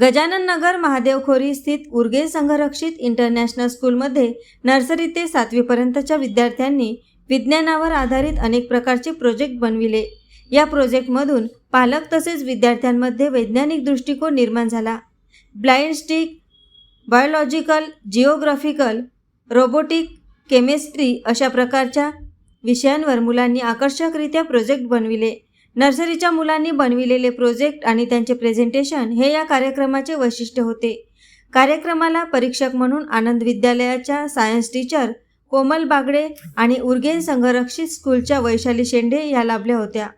गजानन नगर महादेवखोरी स्थित उर्गे संघरक्षित इंटरनॅशनल स्कूलमध्ये नर्सरी ते सातवीपर्यंतच्या विद्यार्थ्यांनी विज्ञानावर आधारित अनेक प्रकारचे प्रोजेक्ट बनविले. या प्रोजेक्टमधून पालक तसेच विद्यार्थ्यांमध्ये वैज्ञानिक दृष्टिकोन निर्माण झाला. Blind stick biological geographical robotic chemistry अशा प्रकारच्या विषयांवर मुलांनी आकर्षकरित्या प्रोजेक्ट बनविले. नर्सरीच्या मुलांनी बनविलेले प्रोजेक्ट आणि त्यांचे प्रेझेंटेशन हे या कार्यक्रमाचे वैशिष्ट्य होते. कार्यक्रमाला परीक्षक म्हणून आनंद विद्यालयाच्या सायन्स टीचर कोमल बागडे आणि उर्गेन संघरक्षित स्कूलच्या वैशाली शेंडे या लाभल्या होत्या.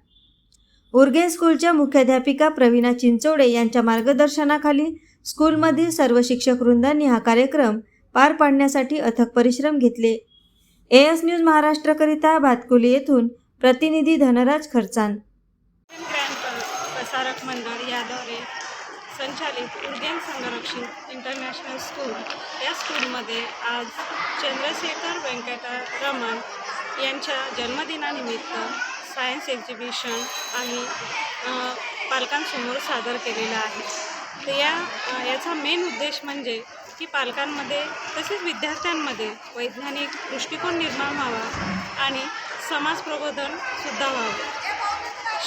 उर्गेन स्कूलच्या मुख्याध्यापिका प्रवीणा चिंचोडे यांच्या मार्गदर्शनाखाली स्कूलमधील सर्व शिक्षक वृंदांनी हा कार्यक्रम पार पाडण्यासाठी अथक परिश्रम घेतले. ए एस न्यूज महाराष्ट्रकरिता भातकुली येथून प्रतिनिधी धनराज खर्चान. प्र- मंडळ याद्वारे संचालित उद्यान संरक्षित इंटरनॅशनल स्कूल या स्कूलमध्ये आज चंद्रशेखर व्यंकटरमण यांच्या जन्मदिनानिमित्त सायन्स एक्झिबिशन आणि पालकांसमोर सादर केलेलं आहे. तर या याचा मेन उद्देश म्हणजे की पालकांमध्ये तसेच विद्यार्थ्यांमध्ये वैज्ञानिक दृष्टिकोन निर्माण व्हावा आणि समाज प्रबोधनसुद्धा व्हावं.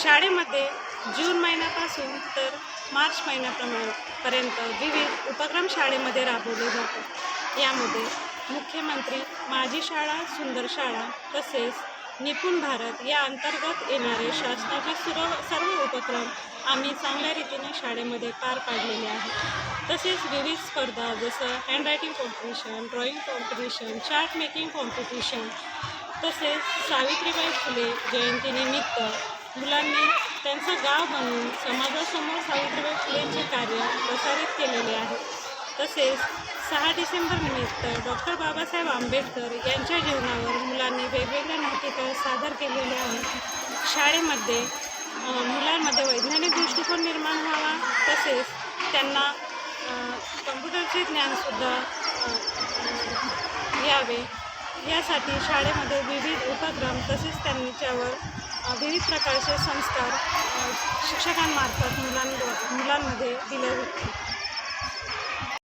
शाळेमध्ये जून महिन्यापासून तर मार्च महिन्याप्रमाणे पर्यंत विविध उपक्रम शाळेमध्ये राबवले जातात. यामध्ये मुख्यमंत्री माझी शाळा सुंदर शाळा तसेच निपुण भारत या अंतर्गत येणारे शासनाचे सर्व सर्व उपक्रम आम्ही चांगल्या रीतीने शाळेमध्ये पार पाडलेले आहेत. तसेच विविध स्पर्धा जसं handwriting competition drawing competition chart making competition तसेच सावित्रीबाई फुले जयंतीनिमित्त मुलांनी त्यांचं गाव बनवून समाजासमोर सावित्रीबाई फुलेंचे कार्य प्रसारित केलेले आहे. तसेच सहा डिसेंबर निमित्त डॉक्टर बाबासाहेब आंबेडकर यांच्या जीवनावर मुलांनी वेगवेगळ्या नाटिका सादर केलेल्या आहेत शाळेमध्ये मुलांमध्ये वैज्ञानिक दृष्टिकोन निर्माण व्हावा तसेच त्यांना कम्प्युटरचे ज्ञानसुद्धा यावे. यासाठी शाळेमध्ये विविध उपक्रम तसेच त्यांच्यावर विविध प्रकारचे संस्कार शिक्षकांमार्फत मुलां मुलांमध्ये दिले होते.